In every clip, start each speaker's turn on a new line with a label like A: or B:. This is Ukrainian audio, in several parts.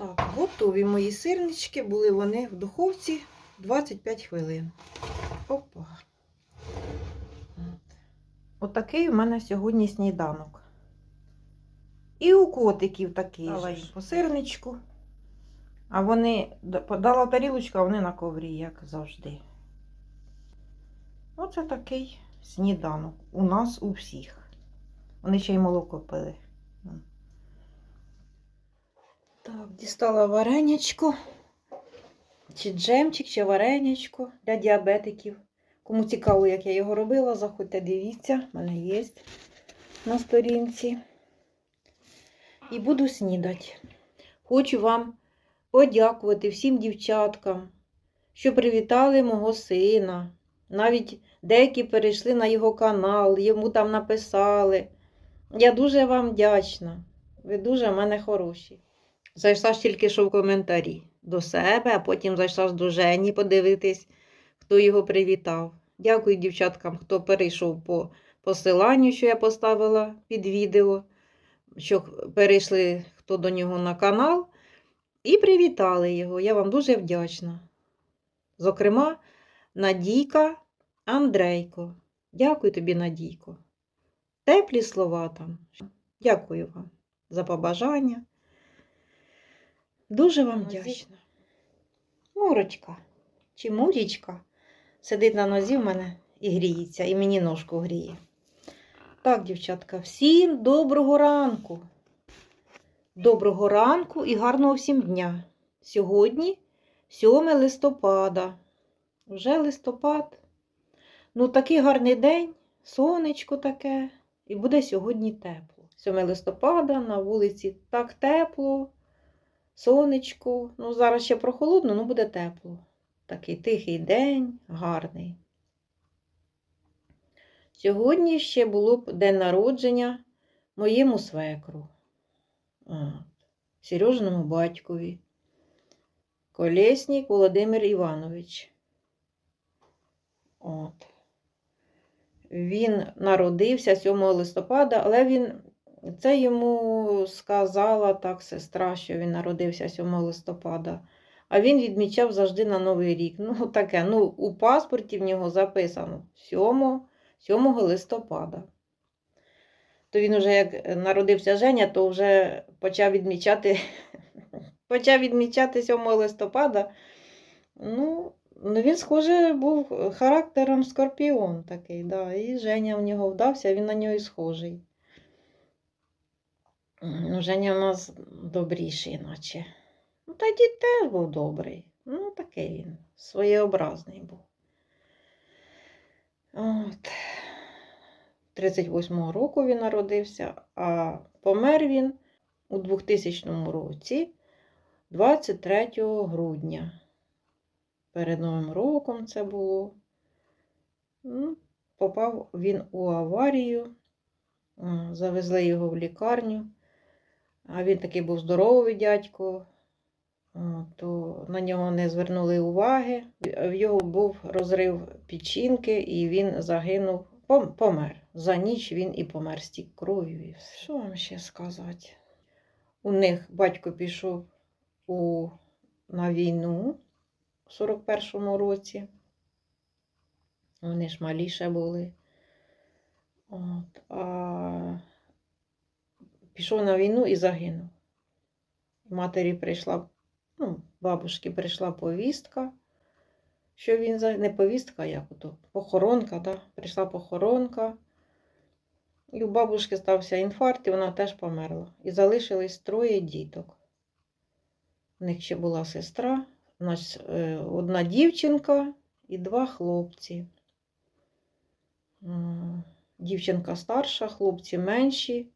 A: Так, готові мої сирнички, були вони в духовці 25 хвилин. Опа. От. Отакий у мене сьогодні сніданок. І у котиків такий
B: Дала їм
A: По сирничку. А вони подала тарілочку, а вони на коврі, як завжди. Оце такий сніданок. У нас у всіх. Вони ще й молоко пили. Так, дістала варенячко. Чи джемчик, чи варенячко для діабетиків. Кому цікаво, як я його робила, заходьте, дивіться, в мене є на сторінці. І буду снідати. Хочу вам подякувати всім дівчаткам, що привітали мого сина. Навіть деякі перейшли на його канал, йому там написали. Я дуже вам вдячна. Ви дуже в мене хороші. Зайшла ж тільки що в коментарі до себе, а потім зайшла ж до Жені подивитись, хто його привітав. Дякую дівчаткам, хто перейшов по посиланню, що я поставила під відео, що перейшли хто до нього на канал, і привітали його. Я вам дуже вдячна. Зокрема, Надійка Андрейко. Дякую тобі, Надійко. Теплі слова там. Дякую вам за побажання. Дуже вам вдячна. Мурочка чи мурічка сидить на нозі в мене і гріється, і мені ножку гріє. Так, дівчатка, всім доброго ранку. Доброго ранку і гарного всім дня. Сьогодні 7 листопада. Вже листопад. Ну, такий гарний день, сонечко таке, і буде сьогодні тепло. 7 листопада на вулиці так тепло, сонечко. Ну, зараз ще прохолодно, ну буде тепло. Такий тихий день, гарний. Сьогодні ще було б день народження моєму свекру, От. Сережиному батькові, Колєснік Володимир Іванович. От. Він народився 7 листопада, але він, це йому сказала так сестра, що він народився 7 листопада. А він відмічав завжди на Новий рік. Ну, таке, ну, у паспорті в нього записано 7, 7 листопада. То він уже як народився Женя, то вже почав відмічати, почав відмічати 7 листопада. Ну, ну, він, схоже, був характером скорпіон такий, да. І Женя в нього вдався, він на нього і схожий. Ну, Женя у нас добріший, наче. Ну, та дід теж був добрий. Ну, такий він, своєобразний був. От. 38-го року він народився, а помер він у 2000 році, 23 грудня. Перед Новим роком це було. Ну, попав він у аварію, завезли його в лікарню. А він такий був здоровий дядько, то на нього не звернули уваги. В його був розрив печінки, і він загинув, помер. За ніч він і помер, стік кров'ю. Що вам ще сказати? У них батько пішов у, на війну у 41-му році. Вони ж малі ще були. От, а пішов на війну і загинув. Матері прийшла, ну, бабушки прийшла повістка, що він за не повістка, як ото, похоронка, да? прийшла похоронка. І у бабушки стався інфаркт, і вона теж померла. І залишились троє діток. У них ще була сестра, е, одна дівчинка і два хлопці. Дівчинка старша, хлопці менші.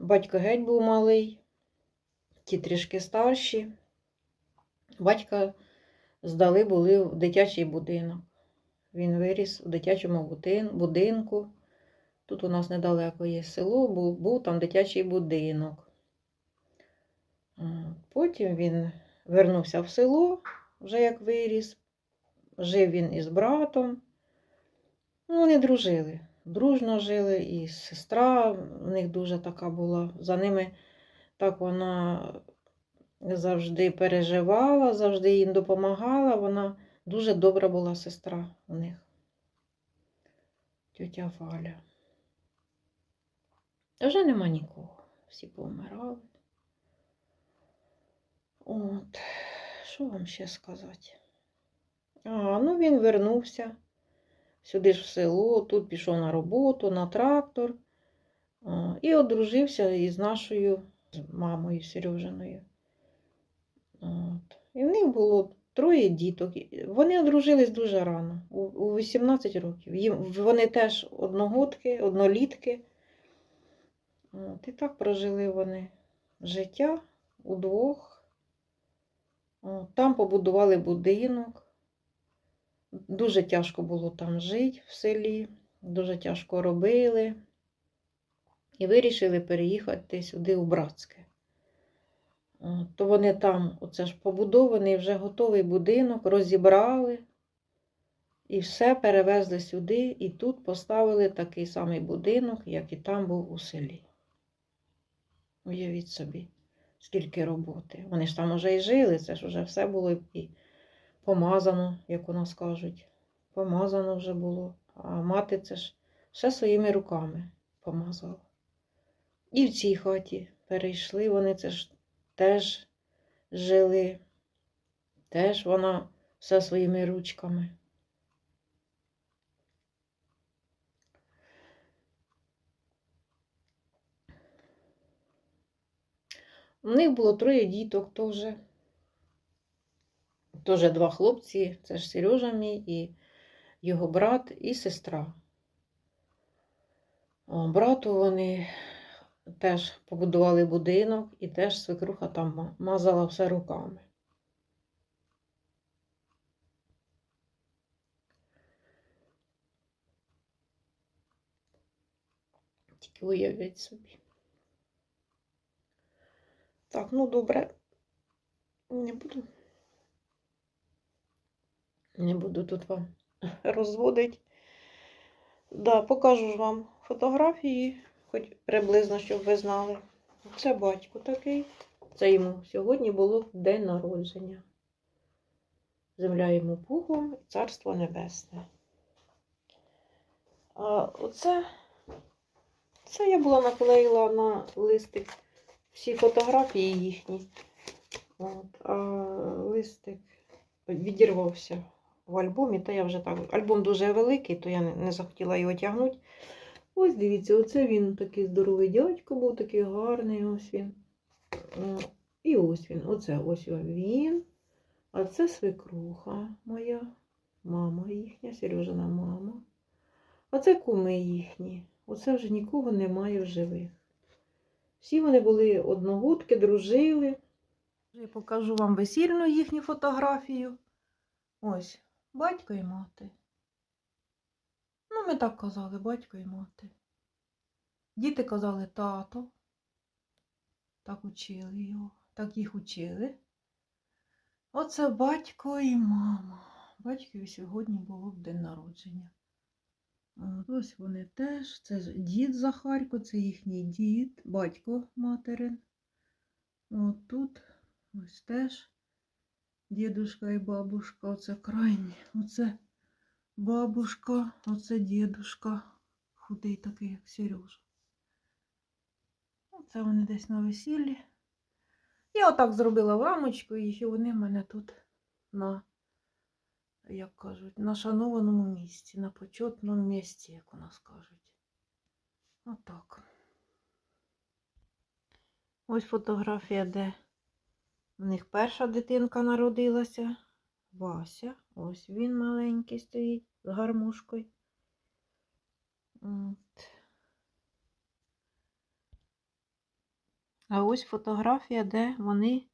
A: Батько геть був малий, ті трішки старші. Батька здали були в дитячий будинок. Він виріс у дитячому будинку. Тут у нас недалеко є село, був, був там дитячий будинок. Е, Потім він вернувся в село, вже як виріс. Жив він із братом. Ну, вони дружили. Дружно жили, і сестра в них дуже така була. За ними так вона завжди переживала, завжди їм допомагала. Вона дуже добра була сестра у них. Тетя Валя. Та вже нема нікого. Всі повмирали. От, що вам ще сказати? А, ну він вернувся сюди ж в село, тут пішов на роботу, на трактор і одружився із нашою мамою Сережиною. От. І в них було троє діток. Вони одружились дуже рано, у, у 18 років. Їм, вони теж одногодки, однолітки. От. І так прожили вони життя удвох. Там побудували будинок. Дуже тяжко було там жити в селі, дуже тяжко робили. І вирішили переїхати сюди у Братське. То вони там, оце ж побудований, вже готовий будинок, розібрали і все перевезли сюди, і тут поставили такий самий будинок, як і там був у селі. Уявіть собі, скільки роботи. Вони ж там уже і жили, це ж вже все було і помазано, як у нас кажуть. Помазано вже було. А мати це ж все своїми руками помазала. І в цій хаті перейшли, вони це ж теж жили, теж вона все своїми ручками. У них було троє діток теж. Теж два хлопці, це ж Сережа мій і його брат і сестра. Брату вони теж побудували будинок і теж свекруха там мазала все руками. Тільки уявіть собі. Так, ну добре. Не буду. Не буду тут вам розводити. Да, покажу ж вам фотографії, хоч приблизно, щоб ви знали. Це батько такий. Це йому сьогодні було день народження. Земля йому пухом, царство небесне. А оце це я була наклеїла на листик всі фотографії їхні. От, а листик відірвався в альбомі, то я вже так. Альбом дуже великий, то я не, не захотіла його тягнути. Ось дивіться, оце він такий здоровий дядько був, такий гарний. Ось він. І ось він. Оце ось він. А це свекруха моя, мама їхня, Сережина мама. А це куми їхні. Оце вже нікого немає в живих. Всі вони були одногодки, дружили. Я покажу вам весільну їхню фотографію. Ось, батько і мати. Ну, ми так казали, батько і мати. Діти казали тато. Так учили його, так їх учили. Оце батько і мама. Батькові сьогодні було б день народження. Ось вони теж. Це ж дід Захарко, це їхній дід, батько материн. От тут ось теж дідушка і бабушка. Оце крайні. Оце бабушка, оце дідушка. Худий такий, як Сережа. Оце вони десь на весіллі. Я отак зробила рамочку, і вони в мене тут на, як кажуть, на шанованому місці, на почетному місці, як у нас кажуть. Отак. Ось фотографія, де в них перша дитинка народилася. Вася. Ось він маленький стоїть з гармошкою. От. А ось фотографія, де вони,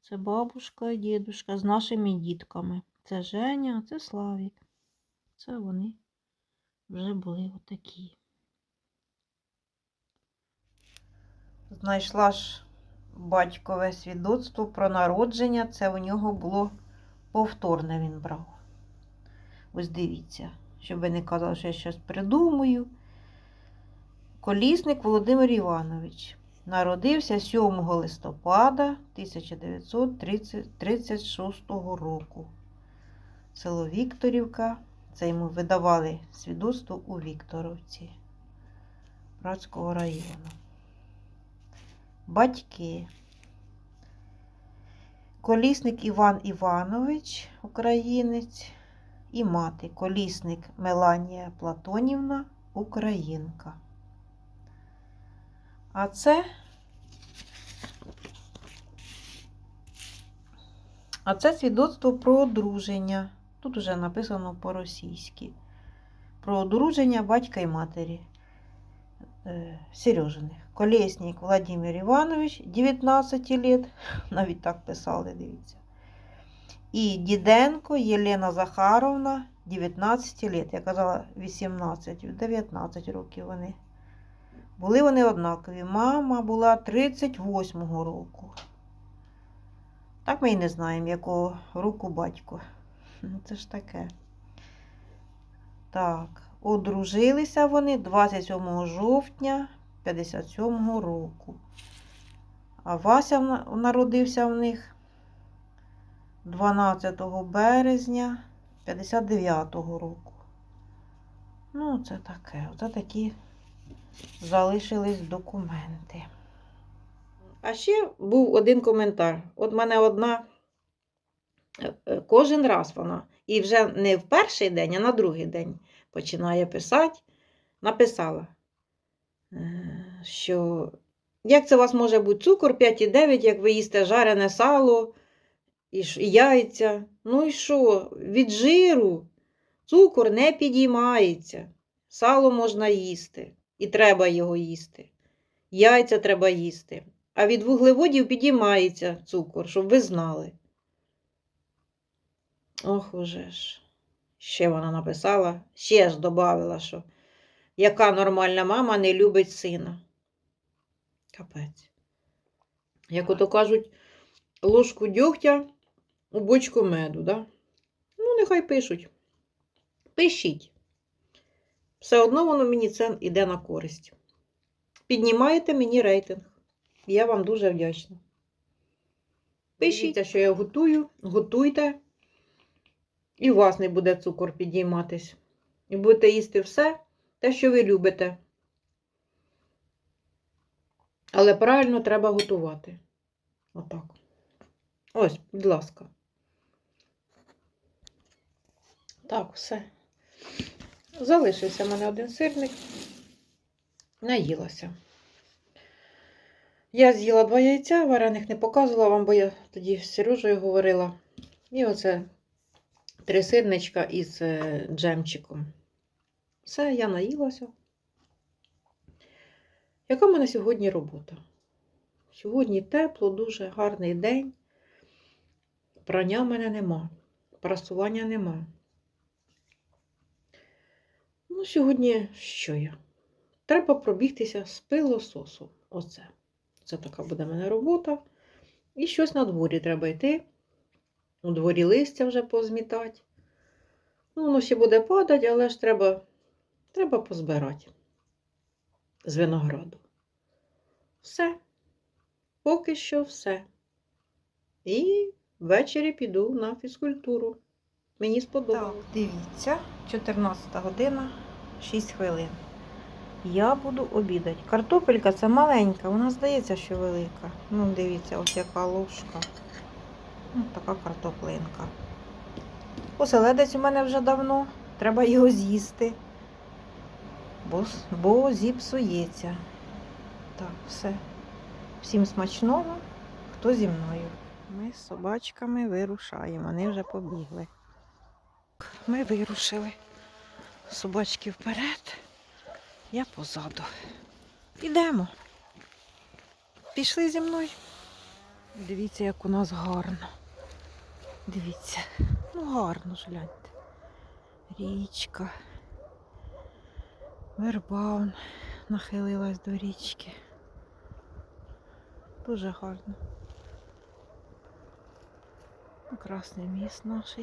A: це бабушка і дідушка з нашими дітками. Це Женя, а це Славік. Це вони вже були отакі. Знайшла ж батькове свідоцтво про народження. Це у нього було повторне він брав. Ось дивіться, щоб ви не казали, що я щось придумую. Колісник Володимир Іванович. Народився 7 листопада 1936 року. Село Вікторівка. Це йому видавали свідоцтво у Вікторовці Братського району. Батьки. Колісник Іван Іванович, українець, і мати колісник Меланія Платонівна, українка. А це А це свідоцтво про одруження. Тут вже написано по-російськи. Про одруження батька і матері е, Сережиних. Колесник Владимир Іванович, 19 лет. Навіть так писали, дивіться. І Діденко Єлена Захаровна, 19 лет. Я казала 18, 19 років вони. Були вони однакові. Мама була 38-го року. Так ми і не знаємо, якого року батько. Ну, Це ж таке. Так, одружилися вони 27 жовтня 57 року. А Вася народився в них 12 березня 59-го року. Ну, це таке. Оце такі залишились документи. А ще був один коментар. От мене одна е, е, кожен раз вона. І вже не в перший день, а на другий день починає писати. Написала, е, що як це у вас може бути цукор 5,9, як ви їсте жарене сало і яйця. Ну і що? Від жиру цукор не підіймається. Сало можна їсти, і треба його їсти. Яйця треба їсти. А від вуглеводів підіймається цукор, щоб ви знали. Ох, уже ж. Ще вона написала, ще ж додавила, що яка нормальна мама не любить сина. Капець. Як ото кажуть, ложку дьогтя у бочку меду, да? Ну, нехай пишуть. Пишіть. Все одно воно мені це йде на користь. Піднімаєте мені рейтинг. Я вам дуже вдячна. Пишіть, що я готую, готуйте. І у вас не буде цукор підійматись. І будете їсти все, те, що ви любите. Але правильно треба готувати. Отак. Ось, будь ласка. Так, все. Залишився в мене один сирник. Наїлася. Я з'їла два яйця, варених не показувала вам, бо я тоді з Сережею говорила. І оце три сирничка із е, джемчиком. Все, я наїлася. Яка в мене сьогодні робота? Сьогодні тепло, дуже гарний день. Прання в мене нема, прасування нема. Ну, сьогодні що я? Треба пробігтися з пилососу. Оце. Це така буде в мене робота. І щось на дворі треба йти. У дворі листя вже позмітати. Ну, воно ще буде падати, але ж треба, треба позбирати з винограду. Все. Поки що все. І ввечері піду на фізкультуру. Мені сподобалось. Так, дивіться, 14 година, 6 хвилин. Я буду обідати. Картопелька це маленька, вона здається, що велика. Ну, дивіться, ось яка ложка. Ось така картоплинка. Оселедець у мене вже давно. Треба його з'їсти. Бо, бо зіпсується. Так, все. Всім смачного, хто зі мною. Ми з собачками вирушаємо, вони вже побігли. Ми вирушили. Собачки вперед, я позаду. Ідемо. Пішли зі мною. Дивіться, як у нас гарно. Дивіться. Ну, гарно ж гляньте. Річка. Верба он нахилилась до річки. Дуже гарно. Красний міст наш.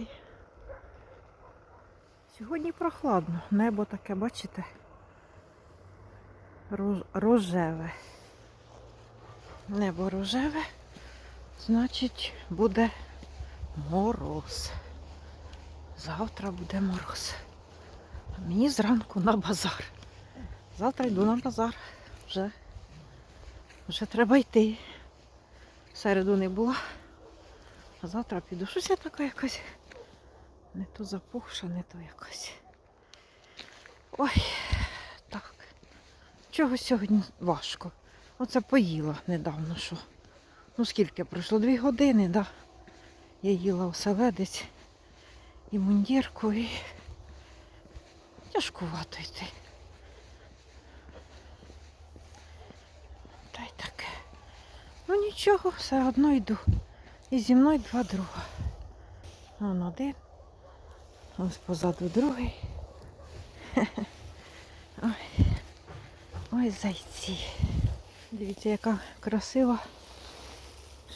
A: Сьогодні прохладно. Небо таке, бачите? Рож- Рожеве. Небо рожеве, значить буде мороз. Завтра буде мороз. А мені зранку на базар. Завтра йду на базар. Вже, вже треба йти. В середу не була. А завтра піду. Щось я така якась. Не то запухша, не то якась. Ой, так. Чого сьогодні важко? Оце поїла недавно, що. Ну скільки пройшло? Дві години, да? Я їла оселедець і мундірку, і тяжкувато йти. Та й таке. Ну нічого, все одно йду. І зі мною два друга. Вон один. Ось позаду другий. Ой, ой, зайці. Дивіться, яка красива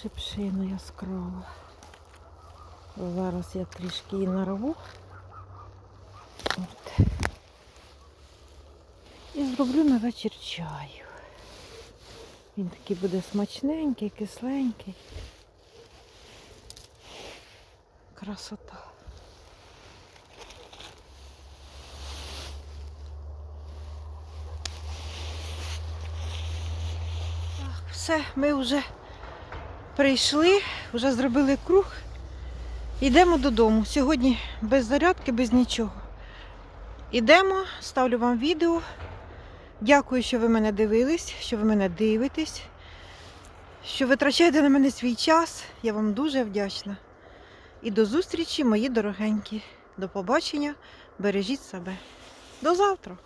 A: шипшина яскрава. Зараз я трішки нарву. От. І зроблю на вечір чаю. Він такий буде смачненький, кисленький. Красота. Так, все, ми вже прийшли, вже зробили круг. Йдемо додому. Сьогодні без зарядки, без нічого. Ідемо, ставлю вам відео. Дякую, що ви мене дивились, що ви мене дивитесь, що витрачаєте на мене свій час. Я вам дуже вдячна. І до зустрічі, мої дорогенькі. До побачення. Бережіть себе. До завтра.